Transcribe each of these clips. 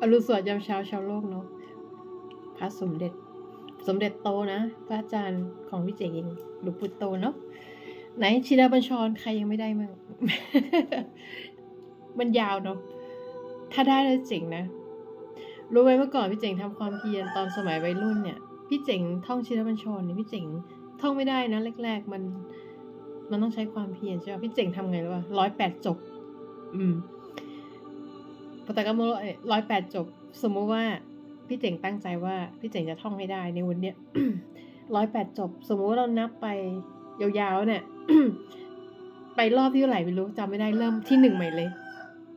อรุณสวัสดิ์ยามเช้าชาวโลกเนาะพระสมเด็จ สมเด็จโตนะพระอาจารย์ของพี่เจ๋งเองหลวงปู่โตเนาะไหนชิดาบัญชรใครยังไม่ได้มั่งมันยาวเนาะถ้าได้แล้วเจ๋งนะ รู้ไหมเมื่อก่อนพี่เจ๋งทำความเพียรตอนสมัยวัยรุ่นเนี่ย พี่เจ๋งท่องชินบัญชรเนี่ยพี่เจ๋งท่องไม่ได้นะแรก ๆ มัน มันต้องใช้ความเพียรใช่ไหมพี่เจ๋งทำไงรู้ป่ะร้อยแปดจบ อืม ปตกรรมร้อยแปดจบ สมมุติว่าพี่เจ๋งตั้งใจว่าพี่เจ๋งจะท่องให้ได้ในวันเนี้ยร้อยแปดจบ สมมุติว่าเรานับไปยาวๆเนี่ยไปรอบที่เท่าไหร่ไม่รู้จำไม่ได้เริ่มที่หนึ่งใหม่เลย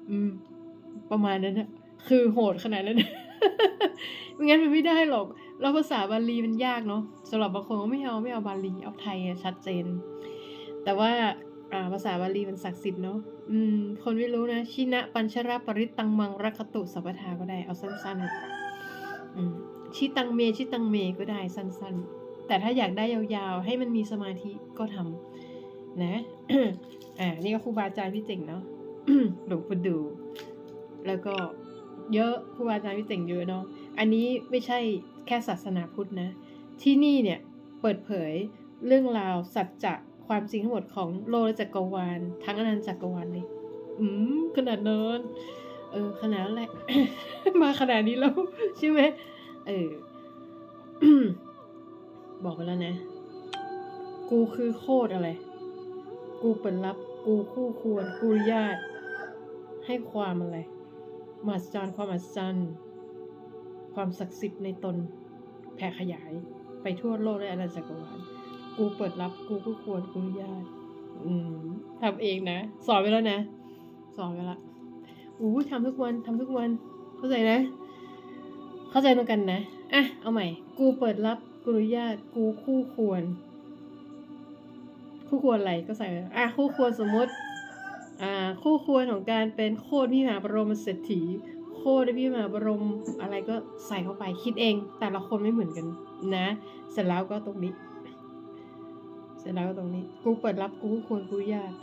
อืม ประมาณนั้นนะคือโหดขนาดนั้นไม่งั้นมันไม่ได้หรอกแล้วภาษาบาลีมันยากเนาะสำหรับบางคนก็ไม่เอาไม่เอาบาลีเอาไทยอะชัดเจน แต่ว่า อ่าภาษาบาลีมันศักดิ์สิทธิ์เนาะอืม คนไม่รู้นะชินะปัญชรปริตตังมังรักขตุสัพพทาก็ได้เอาสั้นๆอืมชิตังเมชิตังเมก็ได้สั้น ๆ แต่ถ้าอยากได้ยาวๆ ให้มันมีสมาธิก็ทำนะอ่านี่ก็ครูบาอาจารย์พี่เจ๋งเนาะหลวงปู่ดู แล้วก็เยอะครูบาอาจารย์พี่เจ๋งเยอะเนาะอันนี้ไม่ใช่แค่ศาสนาพุทธนะ ที่นี่เนี่ยเปิดเผยเรื่องราวสัจจะ ความจริงทั้งหมดของโลกและจักรวาลทั้งอนันตจักรวาลเลย อืมขนาดนั้นเออขนาดแหละ มาขนาดนี้แล้วใช่ไหมเออบอกไปแล้วนะ กูคือโคตรอะไร กูเป็นรับ กูคู่ควร กูญาติ ให้ความอะไรมหัศจรรย์ความอัศจรรย์ความศักดิ์สิทธิ์ในตนแผ่ขยายไปทั่วโลกและอาณาจักรวาล กูเปิดรับกูคู่ควรกูญาตอืมทำเองนะ สอนไปแล้วนะ สอนไปละอู้ทำทุกวันทำทุกวัน เข้าใจนะ เข้าใจตรงกันนะอะเอาใหม่ กูเปิดรับกูอนุญาตกูคู่ควร คู่ควรอะไรก็ใส่ไปอะคู่ควรสมมติอ่าคู่ควรของการเป็นโคตรพี่มหาบรมเศรษฐีโคตรพี่มหาบรมอะไรก็ใส่เข้าไปคิดเอง แต่ละคนไม่เหมือนกันนะ เสร็จแล้วก็ตรงนี้ เสร็จแล้วก็ตรงนี้ กูเปิดรับกูควรกูญาติ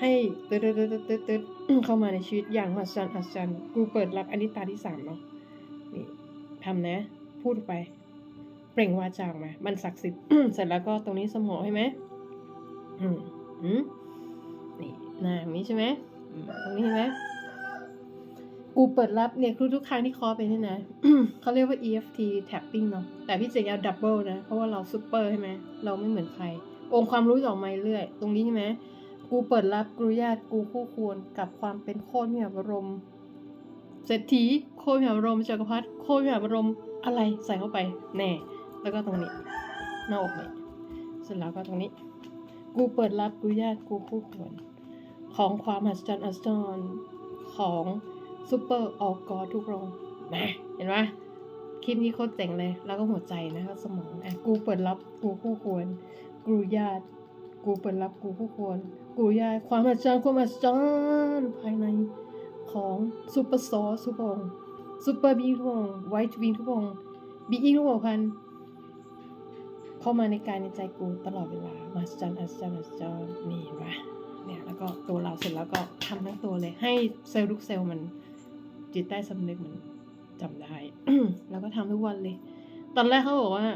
ให้ตึ๊ดตึ๊ดตึ๊ดตึ๊ดตึ๊ดเข้ามาในชีวิตอย่างมหัศจรรย์อัศจรรย์กูเปิดรับอันนี้ตาที่สามเนาะนี่ทำนะ พูดไป เปล่งวาจาออกมา มันศักดิ์สิทธิ์เสร็จแล้วก็ตรงนี้สมองใช่ไหมอืมอืมนี่หน้าอย่างนี้ใช่ไหมตรงนี้เห็นไหมกูเปิดรับเนี่ยทุกทุกๆครั้งที่คอไปเนี่ยนะเขาเรียกว่า EFT tapping เนาะแต่พี่เจ๋งเอาดับเบิลนะ เพราะว่าเราซูเปอร์ใช่ไหมเราไม่เหมือนใคร องค์ความรู้จะออกมาเรื่อยตรงนี้ใช่ไหมกูเปิดรับกรุญาติกูคู่ควรกับความเป็นโคตรมีบรมเศรษฐีโคตรมีบรมจักรพรรดิโคตรมีบรมอะไรใส่เข้าไปแน่แล้วก็ตรงนี้หน้าอกนี่เสร็จแล้วก็ตรงนี้ กูเปิดรับกรุญาติกูคู่ควรของความมหัศจรรย์อัศจรรย์ของซูเปอร์ออกกอทุกโรงนะเห็นไหมคลิปนี้โคตรเจ๋งเลย แล้วก็หัวใจนะครับสมองอะกูเปิดรับกูคู่ควร กรุญาติกูเปิดรับกูคู่ควรกูยายความอัศจรรย์ความอัศจรรย์ภายในของซูเปอร์ซอสทุกองซูเปอร์บีทุกองไวท์วิงทุกองบีอิงทุกองพันเข้ามาในกายในใจกูตลอดเวลามหัศจรรย์อัศจรรย์อัศจรรย์นี่เห็นปะเนี่ยแล้วก็ตัวเราเสร็จแล้วก็ทำทั้งตัวเลย ให้เซลล์ทุกเซลล์มันจิตใต้สำนึกมันจำได้ แล้วก็ทำทุกวันเลย ตอนแรกเขาบอกว่า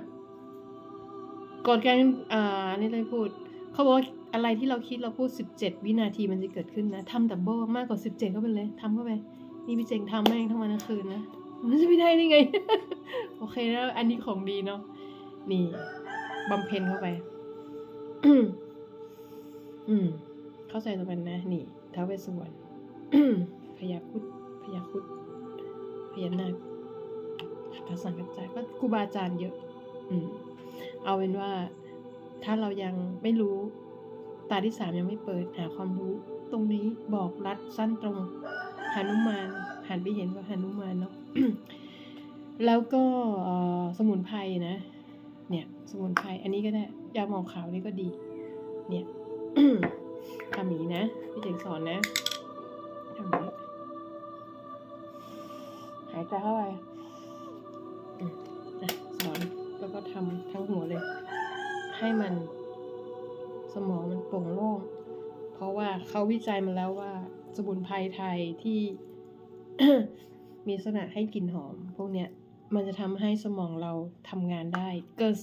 ก่อนการอ่านี่เลยพูด เขาบอกว่าอะไรที่เราคิดเราพูด 17 วินาทีมันจะเกิดขึ้นนะทำดับเบิลมากกว่า 17 เข้าไปเลยทำเข้าไป นี่พี่เจงทำแม่งทั้งวันทั้งคืนนะ มันจะไม่ได้นี่ไง โอเคแล้วอันนี้ของดีเนาะ นี่บำเพ็ญเข้าไป อืม เข้าใจตรงกันนะ นี่ท้าวเวสสุวรรณพญาคุดพญาคุดพญานาคพระสังกัจจายก็ครูบาอาจารย์เยอะ อืม เอาเป็นว่าถ้าเรายังไม่รู้ ตาที่สามยังไม่เปิดหาความรู้ ตรงนี้บอกรัดสั้นตรงหานุมานหันไปเห็นว่าหานุมานเนาะแล้วก็สมุนไพรนะ เนี่ย สมุนไพรอันนี้ก็ได้ยาหมองขาวนี่ก็ดี เนี่ยทำอย่างนี้นะพี่เจ๋งสอนนะทำอย่างนี้หายใจเข้าไป ทำทั้งหัวเลย ให้มันสมองมันโปร่งโล่ง เพราะว่าเขาวิจัยมาแล้วว่า สมุนไพรไทยที่มีลักษณะให้กลิ่นหอม พวกเนี้ยมันจะทำให้สมองเราทำงานได้ เกิน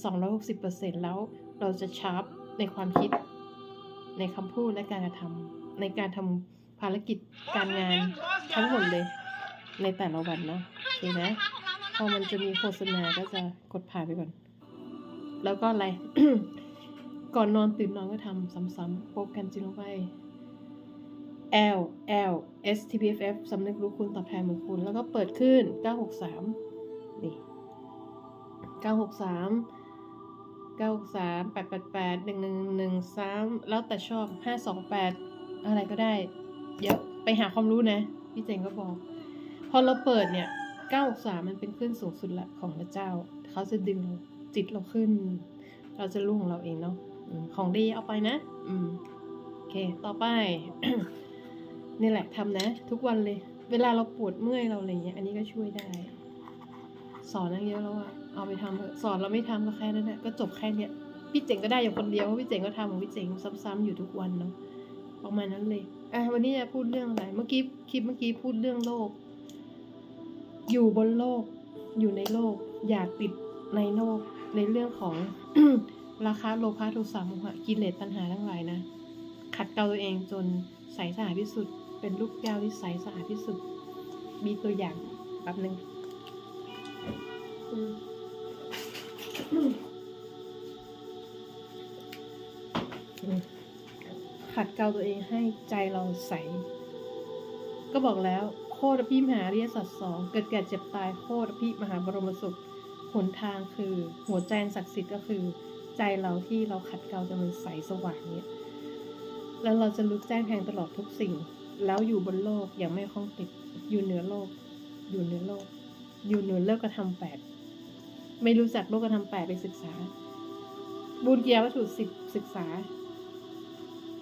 260%แล้วเราจะชาร์ปในความคิด ในคำพูดและการกระทำในการทำภารกิจการงานทั้งหมดเลย ในแต่ละวันเนาะโอเคนะพอมันจะมีโฆษณาก็จะกดผ่านไปก่อน แล้วก็อะไร ก่อนนอนตื่นนอนก็ทำซ้ำๆโปรแกรมจริงลงไป L L S T P F F สำนึกรู้คุณตอบแทนเหมือนคุณ แล้วก็เปิดขึ้น 963 นี่ 963 963 888 1113 แล้วแต่ชอบ 528 อะไรก็ได้เยอะไปหาความรู้นะ พี่เจงก็บอก พอเราเปิดเนี่ย 963 มันเป็นขึ้นสูงสุดละของพระเจ้า เขาจะดึงเรา จิตเราขึ้น เราจะรู้ของเราเองเนาะของดีเอาไปนะ อืมโอเค ต่อไป นี่แหละทำนะ ทุกวันเลย เวลาเราปวดเมื่อยเราอะไรเงี้ย อันนี้ก็ช่วยได้ สอนตั้งเยอะแล้วอะเอาไปทำสอนเราไม่ทำก็แค่นั้นแหละก็จบแค่เนี้ยพี่เจ๋งก็ได้อยู่คนเดียวเพราะพี่เจ๋งก็ทำของพี่เจ๋งซ้ำๆอยู่ทุกวันเนาะประมาณนั้นเลยอะวันนี้จะพูดเรื่องอะไร เมื่อกี้คลิปเมื่อกี้พูดเรื่องโลก อยู่บนโลก อยู่ในโลก อย่าติดในโลก ในเรื่องของ ราคาโลภะโทสะโมหะกิเลสตัณหาทั้งหลายนะ ขัดเกลาตัวเองจนใสสะอาดที่สุด เป็นลูกแก้วที่ใสสะอาดที่สุด มีตัวอย่างแป๊บหนึ่งขัดเกลาตัวเองให้ใจเราใส ก็บอกแล้วโคตรพิมหาอริยสัจสองเกิดแก่เจ็บตายโคตรพิมหาบรมสุข หนทางคือหัวใจศักดิ์สิทธิ์ก็คือ ใจเราที่เราขัดเกลาจนมันใสสว่างเนี่ยแล้วเราจะรู้แจ้งแทงตลอดทุกสิ่ง แล้วอยู่บนโลกอย่างไม่คล้องติด อยู่เหนือโลก อยู่เหนือโลก อยู่เหนือเลิกกระทำแปด ไม่รู้จักโลกกระทำแปดไปศึกษา บุญเกียรวัตถุสิบศึกษา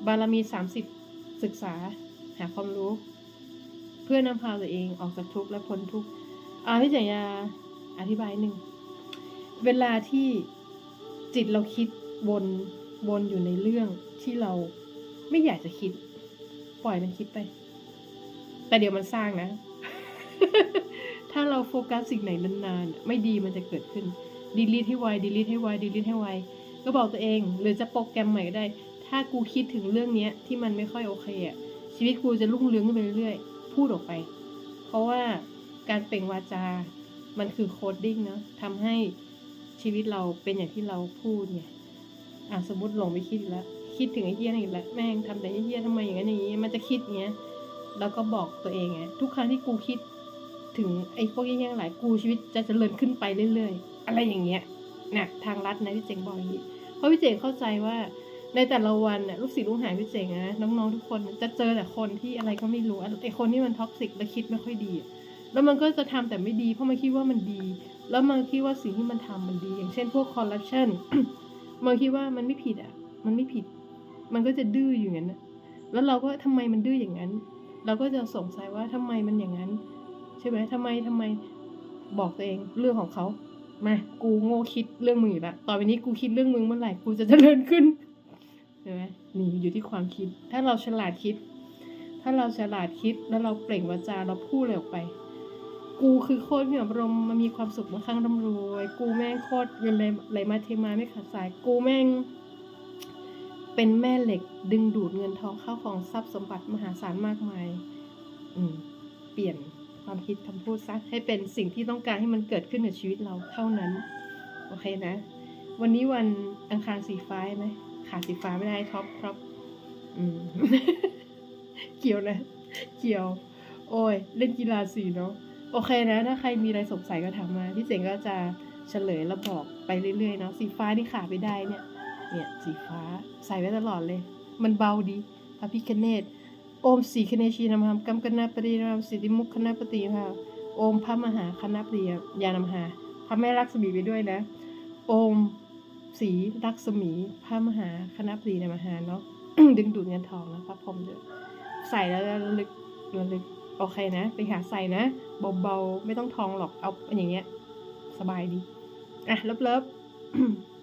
บารมีสามสิบศึกษา หาความรู้ เพื่อนำพาตัวเองออกจากทุกข์และพ้นทุกข์อาพี่จยาอธิบายหนึ่ง เวลาที่จิตเราคิดวนวนอยู่ในเรื่องที่เราไม่อยากจะคิด ปล่อยมันคิดไป แต่เดี๋ยวมันสร้างนะ ถ้าเราโฟกัสสิ่งไหนนานๆ ไม่ดีมันจะเกิดขึ้นดีลิทให้ไวดีลิทให้ไวดีลิทให้ไวก็บอกตัวเอง หรือจะโปรแกรมใหม่ก็ได้ ถ้ากูคิดถึงเรื่องเนี้ย ที่มันไม่ค่อยโอเคอะชีวิตกูจะรุ่งเรืองขึ้นไปเรื่อยๆพูดออกไป เพราะว่าการเปล่งวาจา มันคือโคดดิ้งเนาะทำให้ ชีวิตเราเป็นอย่างที่เราพูดไงอะสมมติหลงไปคิดแล้ว คิดถึงไอ้เหี้ยนี่อีกแล้วแม่งทำแต่ไอ้เหี้ยทำไมอย่างนั้นอย่างนี้ มันจะคิดอย่างเงี้ยแล้วก็บอกตัวเองไงทุกครั้งที่กูคิดถึงไอ้พวกเหี้ยๆทั้งหลายกูชีวิตจะเจริญขึ้นไปเรื่อยๆ อะไรอย่างเงี้ยนะทางลัดนะพี่เจงบอกอย่างนี้เพราะพี่เจงเข้าใจว่าในแต่ละวันน่ะลูกศิษย์ลูกหาพี่เจงนะน้องๆทุกคนจะเจอแต่คนที่อะไรก็ไม่รู้ไอ้คนที่มันท็อกซิกและคิดไม่ค่อยดี แล้วมันก็จะทำแต่ไม่ดีเพราะมันคิดว่ามันดี แล้วมันคิดว่าสิ่งที่มันทำมันดี อย่างเช่นพวกคอร์รัปชันมันคิดว่ามันไม่ผิดอะ มันไม่ผิด มันก็จะดื้ออยู่อย่างนั้นแล้วเราก็ทำไมมันดื้ออย่างนั้น เราก็จะสงสัยว่าทำไมมันอย่างนั้น ใช่ไหมทำไมทำไมบอกตัวเองเรื่องของเขามากูโง่คิดเรื่องมึงอีกแล้วต่อไปนี้กูคิดเรื่องมึงเมื่อไหร่กูจะเจริญขึ้นใช่ไหมนี่อยู่ที่ความคิด ถ้าเราฉลาดคิด ถ้าเราฉลาดคิดแล้วเราเปล่งวาจาเราพูดอะไรออกไป กูคือโคตรพี่แบบรมมันมีความสุขมาข้างร่ำรวย กูแม่งโคตรเงินไหลไหลมาเทมาไม่ขาดสาย กูแม่ง เป็นแม่เหล็กดึงดูดเงินทองเข้าของทรัพย์สมบัติมหาศาลมากมาย อืม เปลี่ยนความคิดคำพูดซะให้เป็นสิ่งที่ต้องการให้มันเกิดขึ้นในชีวิตเราเท่านั้น โอเคนะ วันนี้วันอังคารสีฟ้าไหมขาดสีฟ้าไม่ได้ท็อปท็อปอืม เกี่ยวนะ เกี่ยว โอ้ย เล่นกีฬาสีเนาะ โอเคนะ ถ้าใครมีอะไรสงสัยก็ถามมา พี่เจ๋งก็จะเฉลยแล้วบอกไปเรื่อยๆเนาะ สีฟ้าที่ขาดไม่ได้เนี่ย เนี่ยสีฟ้าใส่ไว้ตลอดเลย มันเบาดีพระพิคเนตโอมสีคเนชีนามหัมกัมกนาปรีนามสิทธิมุขคณปฏิภาโอมพระมหาคณปรียานามหาพระแม่รักษมีไปด้วยนะ โอมสีรักษมีพระมหาคณปรีนามหาเนาะดึงดูดเงินทองนะพระพรหมเยอะใส่แล้วระลึกระลึก โอเคนะ ไปหาใส่นะ เบาๆ ไม่ต้องทองหรอก เอาอย่างเงี้ย สบายดี อะเลิฟๆ